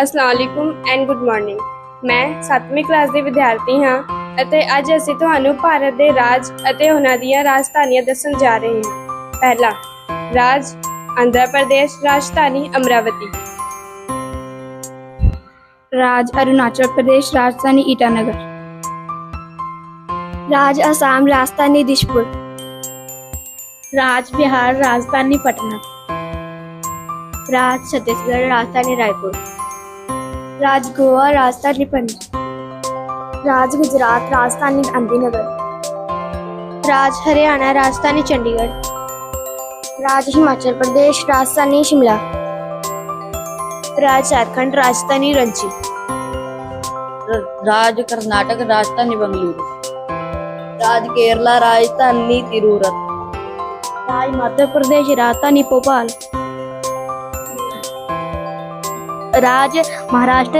ਅਸਲਾਮੁਅਲੈਕੁਮ and good morning ਮੈਂ 7ਵੀਂ class ਦੀ ਵਿਦਿਆਰਥੀ ਹਾਂ ਅਤੇ ਅੱਜ ਅਸੀਂ ਤੁਹਾਨੂੰ ਭਾਰਤ ਦੇ ਰਾਜ ਅਤੇ ਉਹਨਾਂ ਦੀਆਂ ਰਾਜਧਾਨੀਆਂ ਦੱਸਣ ਜਾ ਰਹੇ ਹਾਂ ਪਹਿਲਾ ਰਾਜ ਆਂਧਰਾ ਪ੍ਰਦੇਸ਼ ਰਾਜਧਾਨੀ ਅਮਰਾਵਤੀ राज अरुणाचल प्रदेश राजधानी ईटानगर राज असम राजधानी दिशपुर राज बिहार राजधानी पटना राज छत्तीसगढ़ राजधानी रायपुर राज गोवा राजधानी पणजी राज गुजरात राजधानी गांधीनगर। राज हरियाणा राजधानी चंडीगढ़। राज हिमाचल प्रदेश राजधानी शिमला। राज झारखंड राजधानी रांची। राज कर्नाटक राजधानी बंगलुरु। राज केरला राजधानी तिरूरत राज मध्य प्रदेश राजधानी भोपाल। राज महाराष्ट्र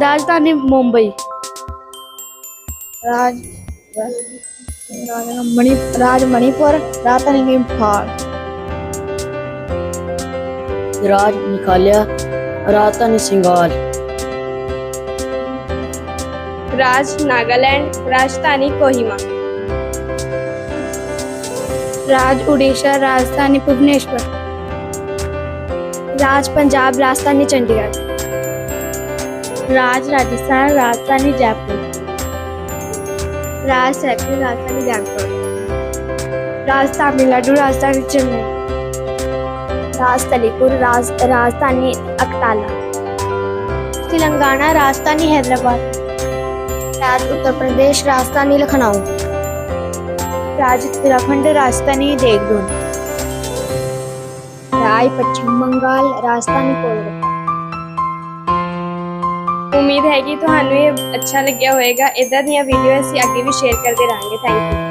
राजधानी मुंबई। राज राज मणिपुर राजधानी इम्फाल। राज मेघालय राजधानी सिंगाल। राज नागालैंड राजधानी कोहिमा। राज उड़ीसा राजधानी भुवनेश्वर। राज पंजाब, राजधानी चंडीगढ़। राज राजस्थान, राजधानी जयपुर। राज सैकल राजधानी जयपुर। राज तमिलनाडु, राजधानी चेन्नई। राज तलीपुर राज, राजधानी अकताला। तेलंगाना, राजधानी हैदराबाद। राज उत्तर प्रदेश, राजधानी लखनऊ। राज उत्तराखंड, राजधानी देहरादून। राय पश्चिम बंगाल राजधानी कोलकाता ਉਮੀਦ ਹੈ ਕਿ ਤੁਹਾਨੂੰ ਇਹ ਅੱਛਾ ਲੱਗਿਆ ਹੋਵੇਗਾ ਇਦਾਂ ਦੀਆਂ ਵੀਡੀਓ ਅਸੀਂ ਅੱਗੇ ਵੀ ਸ਼ੇਅਰ ਕਰਦੇ ਰਹਾਂਗੇ ਥੈਂਕ ਯੂ